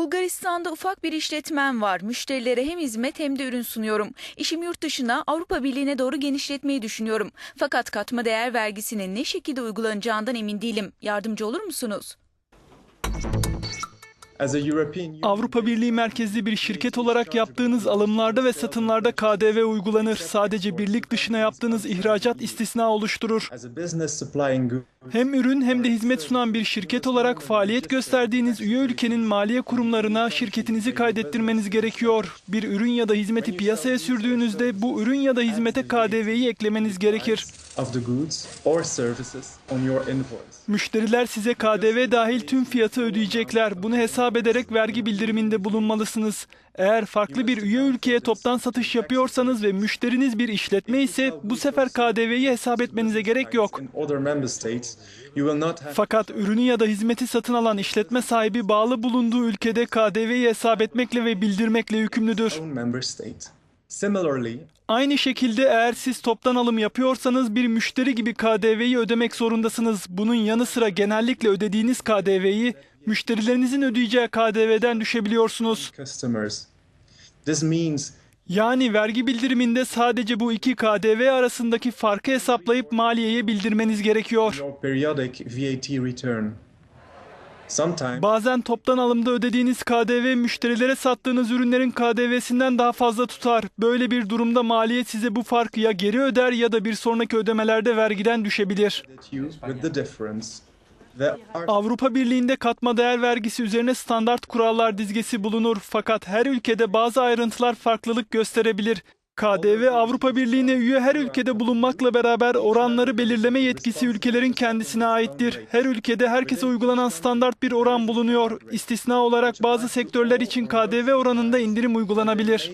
Bulgaristan'da ufak bir işletmem var. Müşterilere hem hizmet hem de ürün sunuyorum. İşim yurt dışına Avrupa Birliği'ne doğru genişletmeyi düşünüyorum. Fakat katma değer vergisinin ne şekilde uygulanacağından emin değilim. Yardımcı olur musunuz? Avrupa Birliği merkezli bir şirket olarak yaptığınız alımlarda ve satımlarda KDV uygulanır. Sadece birlik dışına yaptığınız ihracat istisna oluşturur. Hem ürün hem de hizmet sunan bir şirket olarak faaliyet gösterdiğiniz üye ülkenin maliye kurumlarına şirketinizi kaydettirmeniz gerekiyor. Bir ürün ya da hizmeti piyasaya sürdüğünüzde bu ürün ya da hizmete KDV'yi eklemeniz gerekir. Müşteriler size KDV dahil tüm fiyatı ödeyecekler. Bunu hesap ederek vergi bildiriminde bulunmalısınız. Eğer farklı bir üye ülkeye toptan satış yapıyorsanız ve müşteriniz bir işletme ise bu sefer KDV'yi hesap etmenize gerek yok. Fakat ürünü ya da hizmeti satın alan işletme sahibi bağlı bulunduğu ülkede KDV'yi hesap etmekle ve bildirmekle yükümlüdür. Aynı şekilde eğer siz toptan alım yapıyorsanız bir müşteri gibi KDV'yi ödemek zorundasınız. Bunun yanı sıra genellikle ödediğiniz KDV'yi müşterilerinizin ödeyeceği KDV'den düşebiliyorsunuz. Yani vergi bildiriminde sadece bu iki KDV arasındaki farkı hesaplayıp maliyeye bildirmeniz gerekiyor. Bazen toptan alımda ödediğiniz KDV müşterilere sattığınız ürünlerin KDV'sinden daha fazla tutar. Böyle bir durumda maliyet size bu farkı ya geri öder ya da bir sonraki ödemelerde vergiden düşebilir. Avrupa Birliği'nde katma değer vergisi üzerine standart kurallar dizgesi bulunur fakat her ülkede bazı ayrıntılar farklılık gösterebilir. KDV Avrupa Birliği'ne üye her ülkede bulunmakla beraber oranları belirleme yetkisi ülkelerin kendisine aittir. Her ülkede herkese uygulanan standart bir oran bulunuyor. İstisna olarak bazı sektörler için KDV oranında indirim uygulanabilir.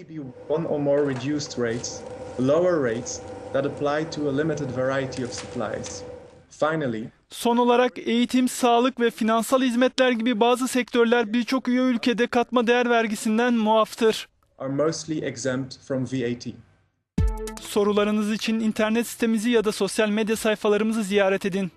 Son olarak eğitim, sağlık ve finansal hizmetler gibi bazı sektörler birçok üye ülkede katma değer vergisinden muaftır. Are mostly exempt from VAT. Sorularınız için internet sitemizi ya da sosyal medya sayfalarımızı ziyaret edin.